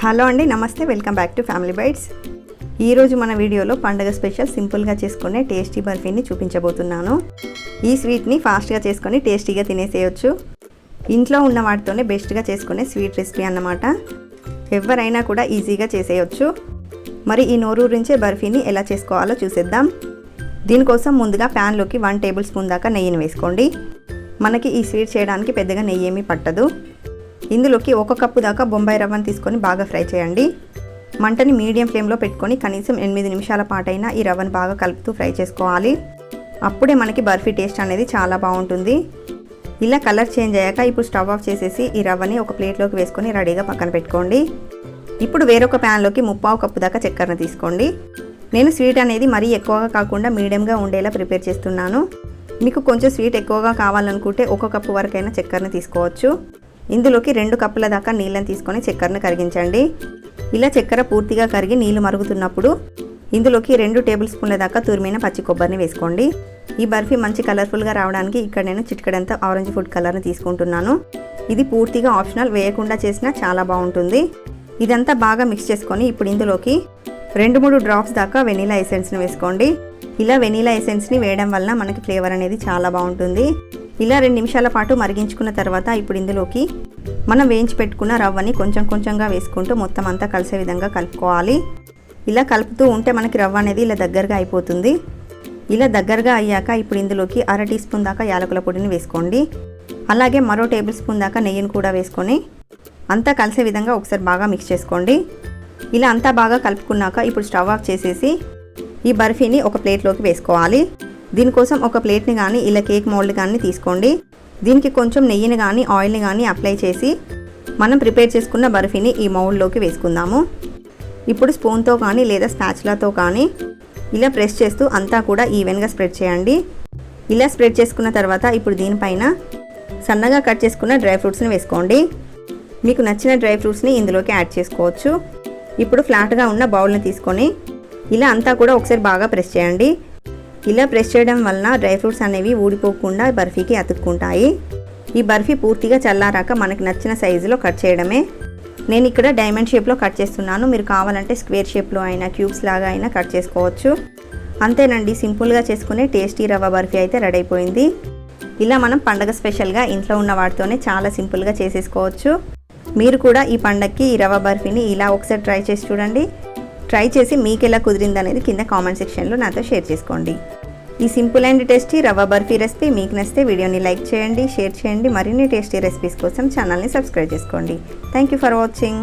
Hello అండి నమస్తే welcome back to family bytes. ఈరోజు మన వీడియోలో పండగ స్పెషల్ సింపుల్గా చేసుకునే టేస్టీ బర్ఫీని చూపించబోతున్నాను. ఈ స్వీట్ని ఫాస్ట్గా చేసుకొని టేస్టీగా తినేసేయచ్చు. ఇంట్లో ఉన్న వాటితోనే బెస్ట్గా చేసుకునే స్వీట్ రెసిపీ అన్నమాట. ఎవరైనా కూడా ఈజీగా చేసేయచ్చు. మరి ఈ నోరూరించే బర్ఫీని ఎలా చేసుకోవాలో చూసేద్దాం. దీనికోసం ముందుగా ప్యాన్లోకి వన్ టేబుల్ స్పూన్ దాకా నెయ్యిని వేసుకోండి. మనకి ఈ స్వీట్ చేయడానికి పెద్దగా నెయ్యి ఏమీ పట్టదు. ఇందులోకి ఒక కప్పు దాకా బొంబాయి రవ్వను తీసుకొని బాగా ఫ్రై చేయండి. మంటని మీడియం ఫ్లేమ్లో పెట్టుకొని కనీసం ఎనిమిది నిమిషాల పాటైనా ఈ రవ్వను బాగా కలుపుతూ ఫ్రై చేసుకోవాలి. అప్పుడే మనకి బర్ఫీ టేస్ట్ అనేది చాలా బాగుంటుంది. ఇలా కలర్ చేంజ్ అయ్యాక ఇప్పుడు స్టవ్ ఆఫ్ చేసేసి ఈ రవ్వని ఒక ప్లేట్లోకి వేసుకొని రెడీగా పక్కన పెట్టుకోండి. ఇప్పుడు వేరొక ప్యాన్లోకి ముప్పావు కప్పు దాకా చక్కెరను తీసుకోండి. నేను స్వీట్ అనేది మరీ ఎక్కువగా కాకుండా మీడియంగా ఉండేలా ప్రిపేర్ చేస్తున్నాను. మీకు కొంచెం స్వీట్ ఎక్కువగా కావాలనుకుంటే ఒక కప్పు వరకైనా చక్కెరను తీసుకోవచ్చు. ఇందులోకి రెండు కప్పుల దాకా నీళ్ళని తీసుకొని చక్కెరను కరిగించండి. ఇలా చక్కెర పూర్తిగా కరిగి నీళ్ళు మరుగుతున్నప్పుడు ఇందులోకి రెండు టేబుల్ స్పూన్ల దాకా తురిమిన పచ్చి కొబ్బరిని వేసుకోండి. ఈ బర్ఫీ మంచి కలర్ఫుల్గా రావడానికి ఇక్కడ నేను చిటికడంతా ఆరెంజ్ ఫుడ్ కలర్ని తీసుకుంటున్నాను. ఇది పూర్తిగా ఆప్షనల్ వేయకుండా చేసినా చాలా బాగుంటుంది. ఇదంతా బాగా మిక్స్ చేసుకొని ఇప్పుడు ఇందులోకి రెండు మూడు డ్రాప్స్ దాకా వెనీలా ఎసెన్స్ని వేసుకోండి. ఇలా వెనీలా ఎసెన్స్ని వేయడం వలన మనకి ఫ్లేవర్ అనేది చాలా బాగుంటుంది. ఇలా రెండు నిమిషాల పాటు మరిగించుకున్న తర్వాత ఇప్పుడు ఇందులోకి మనం వేయించి పెట్టుకున్న రవ్వని కొంచెం కొంచెంగా వేసుకుంటూ మొత్తం అంతా కలిసే విధంగా కలుపుకోవాలి. ఇలా కలుపుతూ ఉంటే మనకి రవ్వ అనేది ఇలా దగ్గరగా అయిపోతుంది. ఇలా దగ్గరగా అయ్యాక ఇప్పుడు ఇందులోకి అర టీ స్పూన్ దాకా యాలకుల పొడిని వేసుకోండి. అలాగే మరో టేబుల్ స్పూన్ దాకా నెయ్యిని కూడా వేసుకొని అంతా కలిసే విధంగా ఒకసారి బాగా మిక్స్ చేసుకోండి. ఇలా అంతా బాగా కలుపుకున్నాక ఇప్పుడు స్టవ్ ఆఫ్ చేసేసి ఈ బర్ఫీని ఒక ప్లేట్లోకి వేసుకోవాలి. దీనికోసం ఒక ప్లేట్ని కానీ ఇలా కేక్ మోల్డ్ కానీ తీసుకోండి. దీనికి కొంచెం నెయ్యిని కానీ ఆయిల్ని కానీ అప్లై చేసి మనం ప్రిపేర్ చేసుకున్న బర్ఫీని ఈ మౌల్డ్లోకి వేసుకుందాము. ఇప్పుడు స్పూన్తో కానీ లేదా స్పాచ్లతో కానీ ఇలా ప్రెస్ చేస్తూ అంతా కూడా ఈవెన్గా స్ప్రెడ్ చేయండి. ఇలా స్ప్రెడ్ చేసుకున్న తర్వాత ఇప్పుడు దీనిపైన సన్నగా కట్ చేసుకున్న డ్రై ఫ్రూట్స్ని వేసుకోండి. మీకు నచ్చిన డ్రై ఫ్రూట్స్ని ఇందులోకి యాడ్ చేసుకోవచ్చు. ఇప్పుడు ఫ్లాట్గా ఉన్న బౌల్ని తీసుకొని ఇలా అంతా కూడా ఒకసారి బాగా ప్రెస్ చేయండి. ఇలా ప్రెస్ చేయడం వలన డ్రై ఫ్రూట్స్ అనేవి ఊడిపోకుండా బర్ఫీకి అతుక్కుంటాయి. ఈ బర్ఫీ పూర్తిగా చల్లారాక మనకు నచ్చిన సైజులో కట్ చేయడమే. నేను ఇక్కడ డైమండ్ షేప్లో కట్ చేస్తున్నాను. మీరు కావాలంటే స్క్వేర్ షేప్లో అయినా క్యూబ్స్ లాగా అయినా కట్ చేసుకోవచ్చు. అంతేనండి సింపుల్గా చేసుకునే టేస్టీ రవ్వ బర్ఫీ అయితే రెడీ అయిపోయింది ఇలా మనం పండగ స్పెషల్గా ఇంట్లో ఉన్న వాటితోనే చాలా సింపుల్గా చేసేసుకోవచ్చు. మీరు కూడా ఈ పండగకి ఈ రవ్వ బర్ఫీని ఇలా ఒకసారి ట్రై చేసి చూడండి. ట్రై చేసి మీకు ఎలా కుదిరింది అనేది కింద కామెంట్ సెక్షన్లో నాతో షేర్ చేసుకోండి. ఈ సింపుల్ అండ్ టేస్టీ రవ్వ బర్ఫీ రెసిపీ మీకు నచ్చితే వీడియోని లైక్ చేయండి షేర్ చేయండి మరిన్ని టేస్టీ రెసిపీస్ కోసం ఛానల్ని సబ్స్క్రైబ్ చేసుకోండి. Thank you for watching